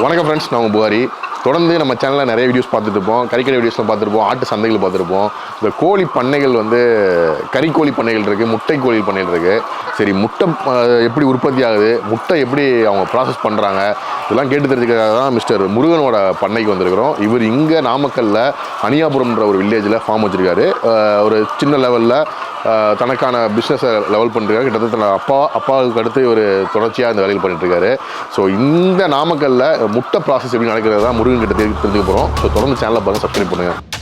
வணக்கம் ஃப்ரெண்ட்ஸ் நான் உங்க புகாரி தொடர்ந்து நம்ம சேனலில் நிறைய வீடியோஸ் பார்த்துட்ருப்போம் கறிக்கடை வீடியோஸ்லாம் பார்த்துருப்போம் ஆட்டு சந்தைகள் பார்த்துருப்போம். இந்த கோழி பண்ணைகள் வந்து கறிக்கோழி பண்ணைகள் இருக்குது முட்டை கோழி பண்ணைகள் இருக்குது சரி முட்டை எப்படி உற்பத்தி ஆகுது? முட்டை எப்படி அவங்க ப்ராசஸ் பண்ணுறாங்க இதெல்லாம் கேட்டு தெரிஞ்சுக்கிறதுக்காக தான் மிஸ்டர் முருகனோட பண்ணைக்கு வந்திருக்கிறோம். இவர் இங்கே நாமக்கல்லில் அனியாபுரம்ன்ற ஒரு வில்லேஜில் ஃபார்ம் வச்சுருக்காரு. ஒரு சின்ன லெவலில் தனக்கான பிஸ்னஸை லெவல் பண்ணிருக்காரு கிட்டத்தட்ட அப்பா அப்பாவுக்கு அடுத்து ஒரு தொடர்ச்சியாக இந்த வேலையில் பண்ணிட்டு இருக்காரு ஸோ இந்த நாமக்கல்ல முட்டை ப்ராசஸ் எப்படி நடக்கிறது தான் முருகன் கிட்ட தெரிஞ்சு தெரிஞ்சுக்க போகிறோம் ஸோ தொடர்ந்து சேனலை பாருங்கள் சப்ஸ்கிரைப் பண்ணுங்கள்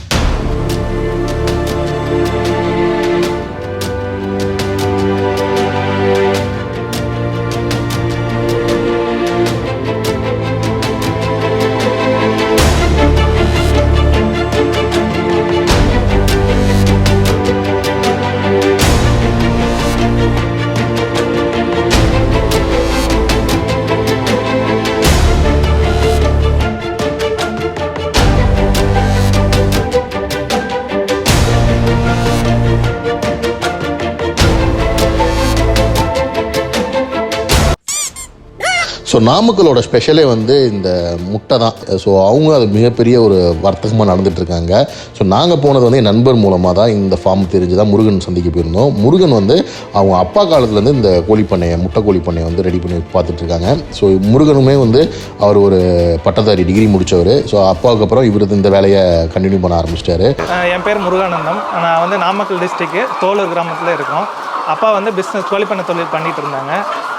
ஸோ நாமக்கலோட ஸ்பெஷலே வந்து இந்த முட்டை தான். ஸோ அவங்க அது மிகப்பெரிய ஒரு வர்த்தகமாக நடந்துகிட்ருக்காங்க ஸோ நாங்கள் போனது வந்து என் நண்பர் மூலமாக தான் இந்த ஃபார்ம் தெரிஞ்சு தான் முருகன் சந்திக்க போயிருந்தோம். முருகன் வந்து அவங்க அப்பா காலத்துலேருந்து இந்த கோழி பண்ணையை முட்டை கோழி பண்ணையை வந்து ரெடி பண்ணி பார்த்துட்ருக்காங்க ஸோ முருகனுமே வந்து அவர் ஒரு பட்டதாரி டிகிரி முடித்தவர் ஸோ அப்பாவுக்கு அப்புறம் இவர் இந்த வேலையை கண்டினியூ பண்ண ஆரம்பிச்சிட்டாரு. என் பேர் முருகானந்தம். நான் வந்து நாமக்கல் டிஸ்ட்ரிக்ட் தோலூர் கிராமத்தில் இருக்கோம். அப்பா வந்து பிஸ்னஸ் கோழிப்பண்ண தொழில் பண்ணிட்டு இருந்தாங்க.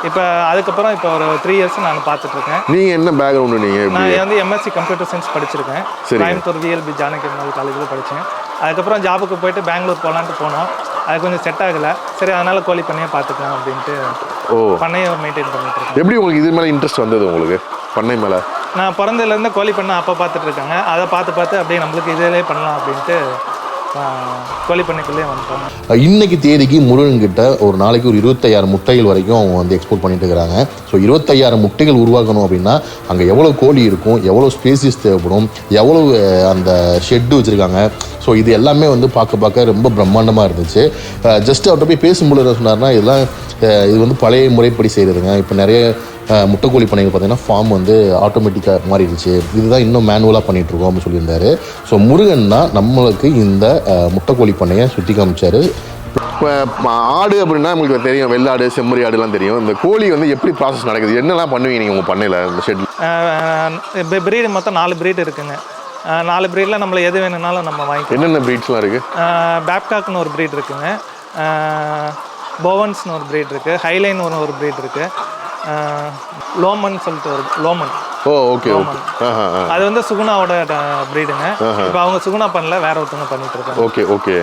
இப்போ அதுக்கப்புறம் இப்போ ஒரு த்ரீ இயர்ஸ் நான் பார்த்துட்டு இருக்கேன் நீங்கள் என்ன பேக்ரவுண்டு நீங்கள் நான் வந்து எம்எஸ்சி கம்ப்யூட்டர் சயின்ஸ் படிச்சிருக்கேன். கோயம்புத்தூர் விஎல்பி ஜானகி காலேஜில் படித்தேன் அதுக்கப்புறம் ஜாபுக்கு போயிட்டு பெங்களூர் போகலான்ட்டு போனோம். அது கொஞ்சம் செட் ஆகலை. சரி அதனால் கோழி பண்ணையே பார்த்துக்கலாம் அப்படின்ட்டு ஓ. பண்ணையை மெயின்டைன் பண்ணிட்டு இருக்கேன் எப்படி உங்களுக்கு இது மேலே இன்ட்ரெஸ்ட் வந்தது உங்களுக்கு? பண்ணை மேலே? நான் பிறந்ததுலேருந்து கோழி பண்ணை அப்பா பார்த்துட்டு இருக்காங்க அதை பார்த்து பார்த்து அப்படியே நம்மளுக்கு இதிலே பண்ணலாம் அப்படின்ட்டு கோழி பண்ணைக்குள்ளேயே வந்துட்டாங்க இன்னைக்கு தேதிக்கு முருகன் கிட்ட ஒரு நாளைக்கு ஒரு இருபத்தையாயிரம் முட்டைகள் வரைக்கும் அவங்க வந்து எக்ஸ்போர்ட் பண்ணிட்டு இருக்கிறாங்க. ஸோ இருபத்தையாயிரம் முட்டைகள் உருவாக்கணும் அப்படின்னா அங்கே எவ்வளோ கோழி இருக்கும் எவ்வளோ ஸ்பேசிஸ் தேவைப்படும் எவ்வளோ அந்த ஷெட்டு வச்சுருக்காங்க. ஸோ இது எல்லாமே வந்து பார்க்க பார்க்க ரொம்ப பிரம்மாண்டமாக இருந்துச்சு. ஜஸ்ட் அவர்கிட்ட போய் பேசும்பொழுது என்ன சொன்னார்னா இதெல்லாம் இது வந்து பழைய முறைப்படி செய்கிறதுங்க இப்போ நிறைய முட்டைக்கோழி பண்ணைகள் பார்த்தீங்கன்னா ஃபார்ம் வந்து ஆட்டோமேட்டிக்காக மாறிடுச்சு. இதுதான் இன்னும் மேனுவலாக பண்ணிட்டு இருக்கோம் அப்படின்னு சொல்லியிருந்தாரு. ஸோ முருகன் தான் நம்மளுக்கு இந்த முட்டைக்கோழி பண்ணையை சுற்றி காமிச்சாரு. இப்போ ஆடு அப்படின்னா உங்களுக்கு தெரியும். வெள்ளாடு செம்மறி ஆடுலாம் தெரியும். இந்த கோழி வந்து எப்படி ப்ராசஸ் நடக்குது? என்னெல்லாம் பண்ணுவீங்க நீங்கள் உங்கள் பண்ணையில் இந்த ஷெட்டில் பிரீடு மொத்தம் நாலு பிரீடு இருக்குங்க. நாலு ப்ரீடில் நம்மள எது வேணும்னாலும் நம்ம வாங்கிக்கலாம். என்னென்ன ப்ரீட்ஸ்லாம் இருக்குது பேப்காக்னு ஒரு ப்ரீட் இருக்குங்க. போவன்ஸ்னு ஒரு ப்ரீட் இருக்குது ஹைலைன் ஒரு ஒரு ப்ரீட் இருக்குது லோமன் சொல்லிட்டு ஒரு லோமன். ஓ ஓகே ஓகே. அது வந்து சுகுணாவோட ப்ரீடுங்க இப்போ அவங்க சுகுணா பண்ணல வேற ஒருத்தவங்க பண்ணிட்டு இருக்காங்க. Okay okay.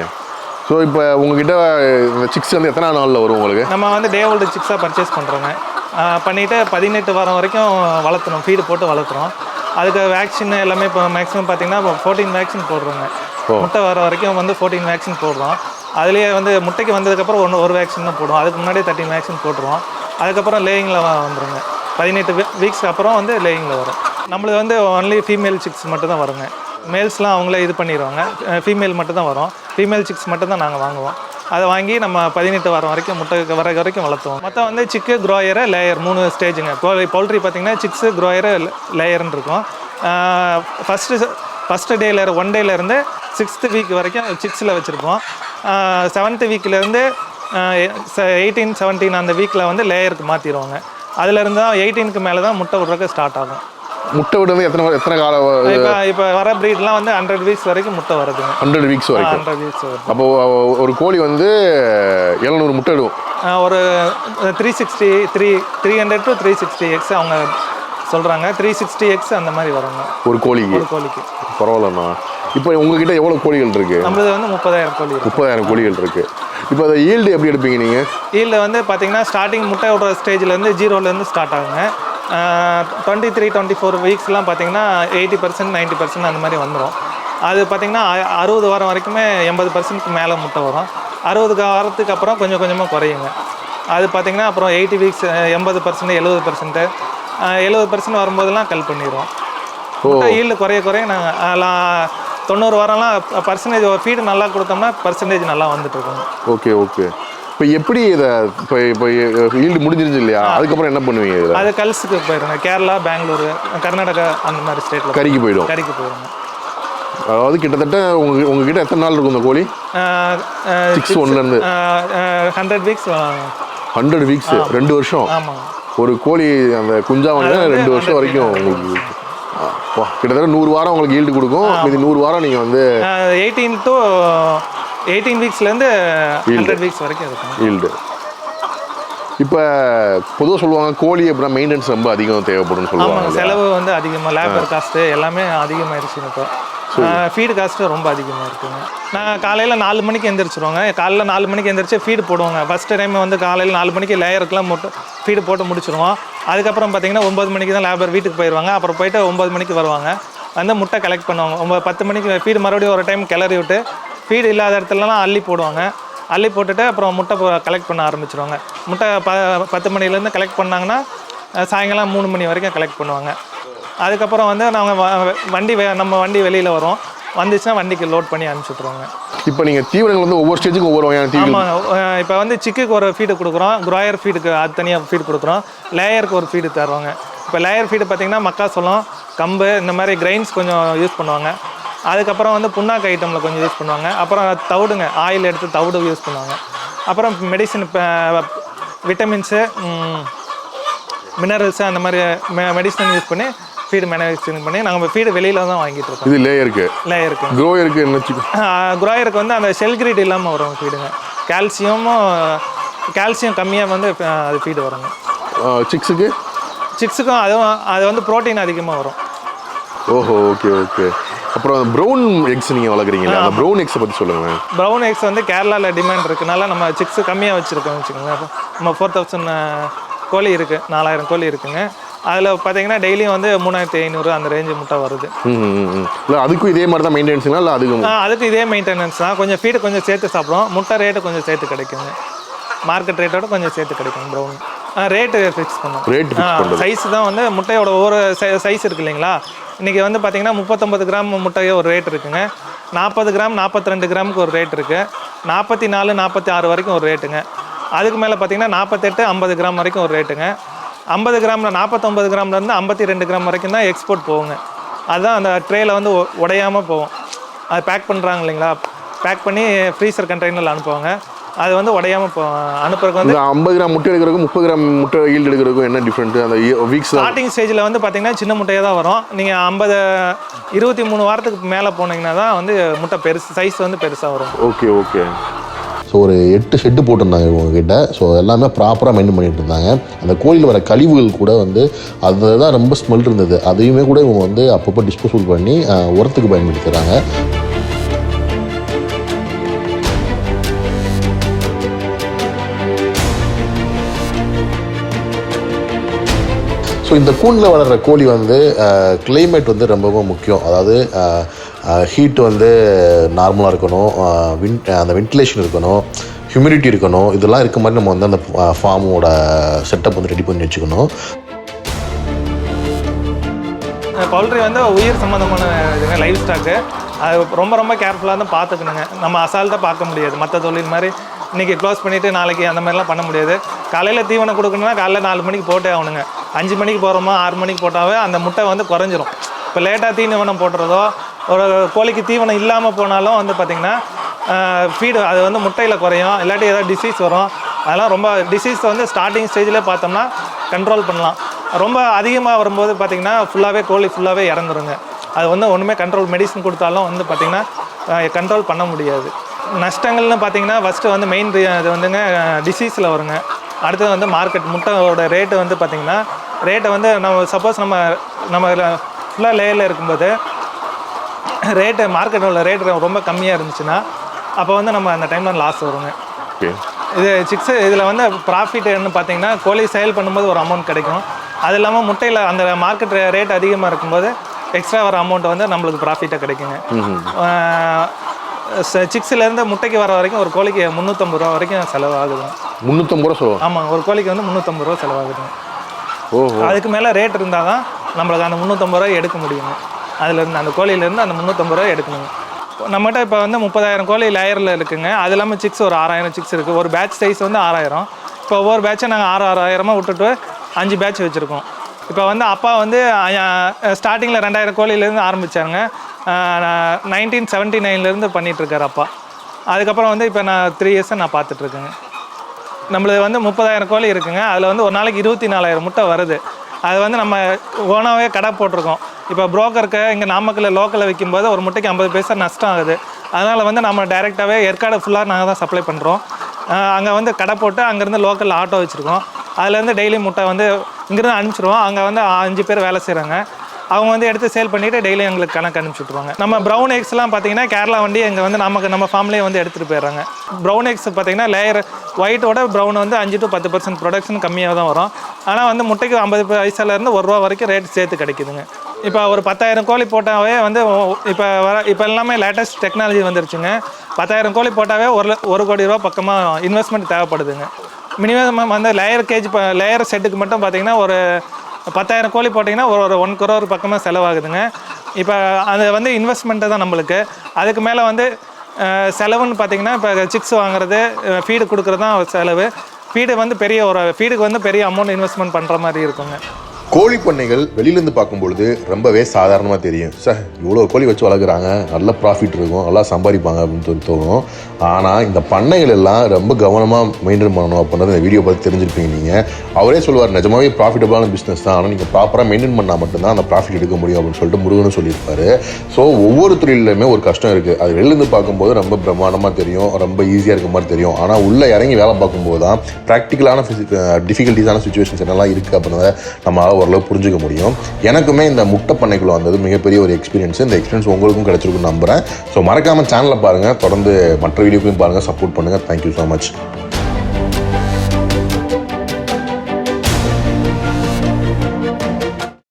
ஸோ இப்போ உங்ககிட்ட சிக்ஸ் வந்து எத்தனை நாளில் வரும் உங்களுக்கு? நம்ம வந்து டே ஓல்டு சிக்ஸாக பர்ச்சேஸ் பண்ணுறோங்க பண்ணிவிட்டு பதினெட்டு வாரம் வரைக்கும் வளர்த்துறோம் ஃபீடு போட்டு வளர்த்துறோம். அதுக்கு வேக்சின் எல்லாமே இப்போ மேக்ஸிமம் பார்த்தீங்கன்னா இப்போ ஃபோர்டீன் வேக்சின் போடுறோங்க. முட்டை வர வரைக்கும் வந்து ஃபோர்டீன் வேக்சின் போடுறோம். அதுலேயே வந்து முட்டைக்கு வந்ததுக்கப்புறம் ஒன்று ஒரு வேக்சின் தான் போடுவோம். அதுக்கு முன்னாடியே தேர்ட்டின் வேக்சின் போட்டுருவோம். அதுக்கப்புறம் லேயிங்கில் வந்துருங்க. பதினெட்டு வீக்ஸ்க்கு அப்புறம் வந்து லேயிங்கில் வரும். நம்மளுக்கு வந்து ஒன்லி ஃபீமேல் சிக்ஸ் மட்டும் தான் வருங்க மேல்ஸ்லாம் அவங்களே இது பண்ணிடுவாங்க ஃபீமேல் மட்டும் தான் வரும். ஃபீமேல் சிக்ஸ் மட்டும் தான் நாங்கள் வாங்குவோம். அதை வாங்கி நம்ம பதினெட்டு வாரம் வரைக்கும் முட்டை வர வரைக்கும் வளர்த்துவோம். மொத்தம் வந்து சிக்கு க்ரோயரு லேயர் மூணு ஸ்டேஜுங்க பவுல்ட்ரி பார்த்தீங்கன்னா சிக்ஸு க்ரோயரு லேயர்னு இருக்கும். ஃபஸ்ட்டு ஃபஸ்ட்டு டேலேருந்து ஒன் டேலேருந்து சிக்ஸ்த்து வீக் வரைக்கும் சிக்ஸில் வச்சுருப்போம். செவன்த்து வீக்லேருந்து எயிட்டீன் செவன்டீன் அந்த வீக்கில் வந்து லேயருக்கு மாற்றிடுவாங்க அதுலேருந்து தான் எயிட்டீனுக்கு மேலே தான் முட்டை விட்றதுக்கு ஸ்டார்ட் ஆகும். முட்டை விட்டு வந்து எத்தனை எத்தனை கால இப்போ இப்போ வர ப்ரீட்லாம் வந்து ஹண்ட்ரட் வீக்ஸ் வரைக்கும் முட்டை வருதுங்க. ஹண்ட்ரட் வீக்ஸ் வரைக்கும். ஹண்ட்ரட் வீக்ஸ் வருது. அப்போ ஒரு கோழி வந்து எழுநூறு முட்டை இடும் ஒரு three sixty three three hundred to three sixty eggs அவங்க சொல்கிறாங்க த்ரீ சிக்ஸ்டி எக்ஸ் அந்த மாதிரி வருங்க. ஒரு கோழிக்கு? ஒரு கோழிக்கு. பரவாயில்லண்ணா. இப்போ உங்ககிட்ட எவ்வளோ கோழிகள் இருக்குது நம்மளது வந்து முப்பதாயிரம் கோழி இருக்கு. முப்பதாயிரம் கோழிகள் இருக்குது இப்போ அதை ஈல்டு எப்படி எடுப்பீங்க நீங்கள் ஈல்டு வந்து பார்த்தீங்கன்னா ஸ்டார்டிங் முட்டை விடுற ஸ்டேஜ்லேருந்து ஜீரோலேருந்து ஸ்டார்ட் ஆகுங்க. டுவெண்ட்டி த்ரீ டுவெண்ட்டி ஃபோர் வீக்ஸ்லாம் பார்த்தீங்கன்னா எயிட்டி பர்சன்ட் நைன்ட்டி பர்சன்ட் அந்த மாதிரி வந்துடும் அது பார்த்தீங்கன்னா அறுபது வாரம் வரைக்குமே எண்பது பர்சன்ட்க்கு மேலே முட்டை வரும். அறுபது வாரத்துக்கு அப்புறம் கொஞ்சம் கொஞ்சமாக குறையுங்க. அது பார்த்தீங்கன்னா அப்புறம் எயிட்டி வீக்ஸ் எண்பது பர்சன்ட் எழுபது பர்சன்ட்டு எழுபது பர்சன்ட் வரும்போதெல்லாம் கல் பண்ணிடுவோம் ஈல்டு குறைய குறைய நாங்கள் தொண்ணூறு வாரம்லாம் பர்சன்டேஜ் ஃபீடு நல்லா கொடுத்தோம்னா பர்சன்டேஜ் நல்லா வந்துட்டு இருக்கோங்க ஓகே ஓகே. இப்போ எப்படி இதை இப்போ இப்போ ஈல்டு முடிஞ்சிருச்சு இல்லையா? அதுக்கப்புறம் என்ன பண்ணுவீங்க இதில்? அது கல்ஸுக்கு போயிருங்க கேரளா பெங்களூரு கர்நாடகா அந்த மாதிரி ஸ்டேட்டில் கறிக்கு போயிடும். கறிக்கு போயிருங்க அதாவது கிட்டத்தட்ட உங்க உங்ககிட்ட எத்தனை நாள் இருக்கும் இந்த கோழி? சிக்ஸ் ஒன்லேருந்து ஹண்ட்ரட் வீக்ஸ் ஹண்ட்ரட் வீக்ஸ் ரெண்டு வருஷம்? ஆமாங்க ஒரு கோழி அந்த குஞ்சா வாங்கினா ரெண்டு வருஷம் 100 வரைக்கும் உங்களுக்கு கிட்டத்தட்ட நூறு வாரம் உங்களுக்கு ஈல்டு கொடுக்கும். இது நூறு வாரம் நீங்கள் வந்து எயிட்டீன் டு எயிட்டீன் வீக்ஸ்லேருந்து ஹண்ட்ரட் வீக்ஸ் வரைக்கும் இருக்கும் ஈல்டு இப்போ பொதுவாக சொல்லுவாங்க கோழி அப்படின்னா மெயின்டெனன்ஸ் ரொம்ப அதிகம் தேவைப்படும்னு சொல்லுவாங்க? செலவு வந்து அதிகமாக லேபர் காஸ்ட்டு எல்லாமே அதிகமாயிருச்சு இப்போ ஃபீடு காஸ்ட்டு ரொம்ப அதிகமாக இருக்குங்க. நான் காலையில் நாலு மணிக்கு எந்திரிச்சிருவோங்க. காலையில் நாலு மணிக்கு எந்திரிச்சு ஃபீடு போடுவோங்க. ஃபஸ்ட்டு டைம் வந்து காலையில் நாலு மணிக்கு லேயருக்குலாம் மட்டும் ஃபீடு போட்டு முடிச்சிருவோம். அதுக்கப்புறம் பார்த்தீங்கன்னா ஒம்பது மணிக்கு தான் லேபர் வீட்டுக்கு போயிடுவாங்க அப்புறம் போயிட்டு ஒம்பது மணிக்கு வருவாங்க. வந்து முட்டை கலெக்ட் பண்ணுவாங்க. ஒம்பது பத்து மணிக்கு ஃபீடு மறுபடியும் ஒரு டைம் கிளறி விட்டு ஃபீடு இல்லாத இடத்துலலாம் அள்ளி போடுவாங்க. அள்ளி போட்டுட்டு அப்புறம் முட்டை கலெக்ட் பண்ண ஆரம்பிச்சிருவாங்க. முட்டை ப பத்து மணிலேருந்து கலெக்ட் பண்ணாங்கன்னா சாயங்காலம் மூணு மணி வரைக்கும் கலெக்ட் பண்ணுவாங்க. அதுக்கப்புறம் வந்து நாங்கள் வண்டி நம்ம வண்டி வெளியில் வரும். வந்துச்சுன்னா வண்டிக்கு லோட் பண்ணி அனுப்பிச்சி விட்ருவாங்க இப்போ நீங்கள் தீவனங்கள் வந்து ஒவ்வொரு ஸ்டேஜுக்கும் ஒவ்வொரு வகையான தீவனம் ஆமாம் இப்போ வந்து சிக்குக்கு ஒரு ஃபீடு கொடுக்குறோம். குராயர் ஃபீடுக்கு அது தனியாக ஃபீடு கொடுக்குறோம். லேயருக்கு ஒரு ஃபீடு தருவாங்க. இப்போ லேயர் ஃபீடு பார்த்தீங்கன்னா மக்காசோளம் கம்பு இந்த மாதிரி கிரைன்ஸ் கொஞ்சம் யூஸ் பண்ணுவாங்க. அதுக்கப்புறம் வந்து புண்ணாக்கு ஐட்டமில் கொஞ்சம் யூஸ் பண்ணுவாங்க. அப்புறம் தவிடுங்க ஆயில் எடுத்து தவிடு யூஸ் பண்ணுவாங்க. அப்புறம் மெடிசின் இப்போ விட்டமின்ஸு மினரல்ஸு அந்த மாதிரி மெடிசன் யூஸ் பண்ணி ஃபீடு மேனுஃபேக்சரிங் பண்ணி நாங்கள் ஃபீடு வெளியில் தான் வாங்கிட்டு இருக்கோம். இது லேயருக்கு லேயருக்கு க்ரோயருக்கு என்ன குராயருக்கு வந்து அந்த செல் கிரீட் இல்லாமல் வரும் ஃபீடுங்க கால்சியமும் கால்சியம் கம்மியாக வந்து அது ஃபீடு வருங்க. சிக்ஸுக்கு சிக்ஸுக்கும் அதுவும் அது வந்து புரோட்டீன் அதிகமாக வரும். ஓஹோ ஓகே ஓகே அப்புறம் ப்ரௌன் எக்ஸ் நீங்கள் வளர்க்குறீங்களா அந்த ப்ரௌன் எக்ஸை பற்றி சொல்லுங்கள் ப்ரௌன் எக்ஸ் வந்து கேரளாவில் டிமாண்ட் இருக்கனால நம்ம சிக்ஸு கம்மியாக வச்சுருக்கோம் வச்சுக்கோங்க அப்போ நம்ம ஃபோர் தௌசண்ட் கோழி இருக்குது நாலாயிரம் கோழி இருக்குங்க. அதில் பார்த்தீங்கன்னா டெய்லியும் வந்து மூணாயிரத்தி ஐநூறு அந்த ரேஞ்சு முட்டை வருது. இல்லை அதுக்கும் இதே மாதிரி தான் மெயின்டெனன்ஸுங்களா இல்லை அதுக்கும்? ஆ, அதுக்கு இதே மெயின்டெனன்ஸ் தான். கொஞ்சம் ஃபீடு கொஞ்சம் சேர்த்து சாப்பிடுவோம். முட்டை ரேட்டு கொஞ்சம் சேர்த்து கிடைக்குங்க. மார்க்கெட் ரேட்டோட கொஞ்சம் சேர்த்து கிடைக்கும் ப்ரௌன் ரேட்டு ஃபிக்ஸ் பண்ணும் ரேட் சைஸ் தான் வந்து முட்டையோட ஒவ்வொரு சைஸ் இருக்கு இல்லைங்களா? இன்றைக்கி வந்து பார்த்தீங்கன்னா முப்பத்தொம்பது கிராம் முட்டையே ஒரு ரேட் இருக்குங்க. நாற்பது கிராம் நாற்பத்தி ரெண்டு கிராமுக்கு ஒரு ரேட் இருக்குது நாற்பத்தி நாலு நாற்பத்தி ஆறு வரைக்கும் ஒரு ரேட்டுங்க அதுக்கு மேலே பார்த்தீங்கன்னா நாற்பத்தெட்டு ஐம்பது கிராம் வரைக்கும் ஒரு ரேட்டுங்க ஐம்பது கிராமில் நாற்பத்தொம்பது கிராம்லேருந்து ஐம்பத்தி ரெண்டு கிராம் வரைக்கும் தான் எக்ஸ்போர்ட் போகுங்க. அதுதான் அந்த ட்ரேயில் வந்து உ- உடையாம போகும். அது பேக் பண்ணுறாங்க இல்லைங்களா? பேக் பண்ணி ஃப்ரீசர் கண்டெய்னரில் அனுப்புவாங்க. அது வந்து உடையாம அனுப்புறதுக்கு வந்து ஐம்பது கிராம் முட்டை எடுக்கிறதுக்கும் முப்பது கிராம் முட்டை ஈல்டு எடுக்கிறதுக்கும் என்ன டிஃப்ரெண்ட்டு அந்த வீக்ஸ் தான். ஸ்டார்டிங் ஸ்டேஜில் வந்து பார்த்தீங்கன்னா சின்ன முட்டையாக தான் வரும். நீங்கள் ஐம்பது இருபத்தி மூணு வாரத்துக்கு மேலே போனீங்கன்னா தான் வந்து முட்டை பெருசு சைஸ் வந்து பெருசாக வரும். ஓகே ஓகே ஸோ ஒரு எட்டு ஷெட்டு போட்டிருந்தாங்க இவங்க கிட்ட. ஸோ எல்லாமே ப்ராப்பராக மெயின்டைன் பண்ணிட்டு இருந்தாங்க. அந்த கோயில் வர கழிவுகள் கூட வந்து அதுதான் ரொம்ப ஸ்மெல் இருந்தது. அதையுமே கூட இவங்க வந்து அப்பப்போ டிஸ்போசல் பண்ணி உரத்துக்கு பயன்படுத்துகிறாங்க ஸோ இந்த கூண்டில் வளர்கிற கோழி வந்து கிளைமேட் வந்து ரொம்பவும் முக்கியம். அதாவது ஹீட் வந்து நார்மலாக இருக்கணும். வின் அந்த வென்டிலேஷன் இருக்கணும். ஹியூமிடிட்டி இருக்கணும். இதெல்லாம் இருக்க மாதிரி நம்ம வந்து அந்த ஃபார்மோட செட்டப் வந்து ரெடி பண்ணி வச்சுக்கணும். பவுல்ட்ரி வந்து உயிர் சம்மந்தமான இதுங்க லைஃப் ஸ்டாக்கு அது ரொம்ப ரொம்ப கேர்ஃபுல்லாக தான் பார்த்துக்கணுங்க. நம்ம அசால்ட்டாக பார்க்க முடியாது. மற்ற தொழில் மாதிரி இன்றைக்கி க்ளோஸ் பண்ணிவிட்டு நாளைக்கு அந்த மாதிரிலாம் பண்ண முடியாது. காலையில் தீவனம் கொடுக்கணுன்னா காலையில் நாலு மணிக்கு போட்டே ஆகணுங்க. அஞ்சு மணிக்கு போகிறோமோ ஆறு மணிக்கு போட்டாவே அந்த முட்டை வந்து குறைஞ்சிரும். இப்போ லேட்டாக தீவனம் போடுறதோ ஒரு கோழிக்கு தீவனம் இல்லாமல் போனாலும் வந்து பார்த்திங்கன்னா ஃபீடு அது வந்து முட்டையில் குறையும். இல்லாட்டி ஏதாவது டிசீஸ் வரும். அதெல்லாம் ரொம்ப டிசீஸ் வந்து ஸ்டார்டிங் ஸ்டேஜில் பார்த்தோம்னா கண்ட்ரோல் பண்ணலாம். ரொம்ப அதிகமாக வரும்போது பார்த்திங்கன்னா ஃபுல்லாகவே கோழி ஃபுல்லாகவே இறந்துருங்க. அது வந்து ஒன்றுமே கண்ட்ரோல் மெடிசன் கொடுத்தாலும் வந்து பார்த்திங்கன்னா கண்ட்ரோல் பண்ண முடியாது. நஷ்டங்கள்னு பார்த்தீங்கன்னா ஃபஸ்ட்டு வந்து மெயின் இது வந்துங்க டிசீஸில் வருங்க. அடுத்தது வந்து மார்க்கெட் முட்டையோட ரேட்டு வந்து பார்த்திங்கன்னா ரேட்டை வந்து நம்ம சப்போஸ் நம்ம நம்ம ஃபுல்லாக லேயரில் இருக்கும்போது ரேட்டு மார்க்கெட்டோட ரேட் ரொம்ப கம்மியாக இருந்துச்சுன்னா அப்போ வந்து நம்ம அந்த டைமில் லாஸ் வருங்க. இது சிக்ஸ் இதில் வந்து ப்ராஃபிட்னு பார்த்தீங்கன்னா கோழி சேல் பண்ணும்போது ஒரு அமௌண்ட் கிடைக்கும். அது இல்லாமல் முட்டையில் அந்த மார்க்கெட் ரேட் அதிகமாக இருக்கும்போது எக்ஸ்ட்ரா வர அமௌண்ட் வந்து நம்மளுக்கு ப்ராஃபிட்டாக கிடைக்குங்க. சிக்ஸ்லேருந்து முட்டைக்கு வர வரைக்கும் ஒரு கோழிக்கு முந்நூற்றம்பது ரூபா வரைக்கும் செலவாகுது. முந்நூற்றம்பது ரூபா சொல்லுவோம் ஆமாம் ஒரு கோழிக்கு வந்து முந்நூற்றம்பது ரூபா செலவாகுதுங்க ஓஹோ. அதுக்கு மேலே ரேட் இருந்தால் தான் நம்மளுக்கு அந்த முந்நூற்றம்பது ரூபாய் எடுக்க முடியுங்க அதுலேருந்து அந்த கோழியிலேருந்து அந்த முந்நூற்றம்பது ரூபாய் எடுக்கணுங்க நம்மகிட்ட இப்போ வந்து முப்பதாயிரம் கோழி லேயரில் இருக்குங்க. அது இல்லாமல் சிக்ஸ் ஒரு ஆறாயிரம் சிக்ஸ் இருக்குது ஒரு பேட்ச் சைஸ் வந்து ஆறாயிரம். இப்போ ஒவ்வொரு பேட்சை நாங்கள் ஆறு ஆறாயிரமாக விட்டுட்டு அஞ்சு பேட்ச் வச்சுருக்கோம். இப்போ வந்து அப்பா வந்து ஸ்டார்டிங்கில் ரெண்டாயிரம் கோழிலேருந்து ஆரம்பித்தாங்க நைன்டீன் செவன்ட்டி நைன்லேருந்து பண்ணிகிட்ருக்கார் அப்பா. அதுக்கப்புறம் வந்து இப்போ நான் த்ரீ இயர்ஸாக நான் பார்த்துட்ருக்கேங்க நம்மளது வந்து முப்பதாயிரம் கோழி இருக்குங்க. அதில் வந்து ஒரு நாளைக்கு இருபத்தி நாலாயிரம் முட்டை வருது. அது வந்து நம்ம ஓனாகவே கடை போட்டிருக்கோம். இப்போ புரோக்கருக்கு இங்கே நாமக்கல்ல லோக்கலில் விற்கும்போது ஒரு முட்டைக்கு ஐம்பது பைசா நஷ்டம் ஆகுது. அதனால் வந்து நம்ம டைரெக்டாகவே ஏற்காடு ஃபுல்லாக நாங்கள் தான் சப்ளை பண்ணுறோம் அங்கே வந்து கடை போட்டு அங்கேருந்து லோக்கலில் ஆட்டோ வச்சுருக்கோம். அதுலேருந்து டெய்லி முட்டை வந்து இங்கேருந்து அனுப்பிச்சிடுவோம் அங்கே வந்து அஞ்சு பேர் வேலை செய்கிறாங்க அவங்க வந்து எடுத்து சேல் பண்ணிவிட்டு டெய்லி எங்களுக்கு கணக்கு அனுப்பிச்சி விட்ருவாங்க நம்ம ப்ரௌன் எக்ஸ்லாம் பார்த்தீங்கன்னா கேரளா வண்டி எங்கள் வந்து நமக்கு நம்ம ஃபார்ம்லேயே வந்து எடுத்துகிட்டு போயிடுறாங்க. ப்ரௌன் எக்ஸ் பார்த்தீங்கன்னா லேயர் ஒயிட்டோட ப்ரௌன் வந்து அஞ்சு டு பத்து பர்சன்ட் ப்ரொடக்ஷன் கம்மியாக தான் வரும். ஆனால் வந்து முட்டைக்கு ஐம்பது பைசாலேருந்து ஒரு ரூபா வரைக்கும் ரேட் சேர்த்து கிடைக்குதுங்க. இப்போ ஒரு பத்தாயிரம் கோழி போட்டாவே வந்து இப்போ வர இப்போ எல்லாமே லேட்டஸ்ட் டெக்னாலஜி வந்துருச்சுங்க. பத்தாயிரம் கோழி போட்டாவே ஒரு ஒரு கோடி ரூபா பக்கமாக இன்வெஸ்ட்மெண்ட் தேவைப்படுதுங்க. மினிமம் வந்து லேயர் கேஜ் லேயர் செட்டுக்கு மட்டும் பார்த்தீங்கன்னா ஒரு பத்தாயிரம் கோழி போட்டிங்கன்னா ஒரு ஒரு ஒன் குரோர் பக்கமாக செலவாகுதுங்க. இப்போ அது வந்து இன்வெஸ்ட்மெண்ட்டு தான் நம்மளுக்கு. அதுக்கு மேலே வந்து செலவுன்னு பார்த்தீங்கன்னா இப்போ சிக்ஸ் வாங்குறது ஃபீடு கொடுக்குறது தான் செலவு. ஃபீடு வந்து பெரிய ஒரு ஃபீடுக்கு வந்து பெரிய அமௌண்ட் இன்வெஸ்ட்மெண்ட் பண்ணுற மாதிரி இருக்குங்க. கோழி பண்ணைகள் வெளியிலேருந்து பார்க்கும்பொழுது ரொம்பவே சாதாரணமாக தெரியும். சார் இவ்வளோ கோழி வச்சு வளர்க்குறாங்க. நல்ல ப்ராஃபிட் இருக்கும். நல்லா சம்பாதிப்பாங்க அப்படின்னு சொல்லி தோணும். ஆனால் இந்த பண்ணைகள் எல்லாம் ரொம்ப கவனமாக மெயின்டைன் பண்ணணும் அப்படின்றது இந்த வீடியோ பார்த்து தெரிஞ்சிருப்பீங்க நீங்கள் அவரே சொல்லுவார் நிஜமாவே ப்ராஃபிட்டபிளான பிஸ்னஸ் தான். ஆனால் நீங்கள் ப்ராப்பராக மெயின்டைன் பண்ணால் மட்டும்தான் அந்த ப்ராஃபிட் எடுக்க முடியும். அப்படின்னு சொல்லிட்டு முருகனும் சொல்லியிருப்பாரு. ஸோ ஒவ்வொரு தொழிலுமே ஒரு கஷ்டம் இருக்குது அது வெளியிலேருந்து பார்க்கும்போது ரொம்ப பிரமாண்டமாக தெரியும். ரொம்ப ஈஸியாக இருக்க மாதிரி தெரியும். ஆனால் உள்ளே இறங்கி வேலை பார்க்கும்போது தான் ப்ராக்டிக்கலான டிஃபிகல்ட்டிஸான சுச்சுவேஷன்ஸ் என்னெல்லாம் இருக்குது அப்படின்றத நம்ம ஓரளவு புரிஞ்சுக்க முடியும். எனக்குமே இந்த முட்டை பண்ணைக்குள்ள வந்தது மிகப்பெரிய ஒரு எக்ஸ்பீரியன்ஸ் இந்த எக்ஸ்பீரியன்ஸ் உங்களுக்கும் கிடைச்சிருக்கும் நம்புகிறேன் ஸோ மறக்காமல் சேனலை பாருங்கள் தொடர்ந்து மற்ற வீடியோக்கும் பாருங்கள் சப்போர்ட் பண்ணுங்கள் தேங்க்யூ ஸோ மச்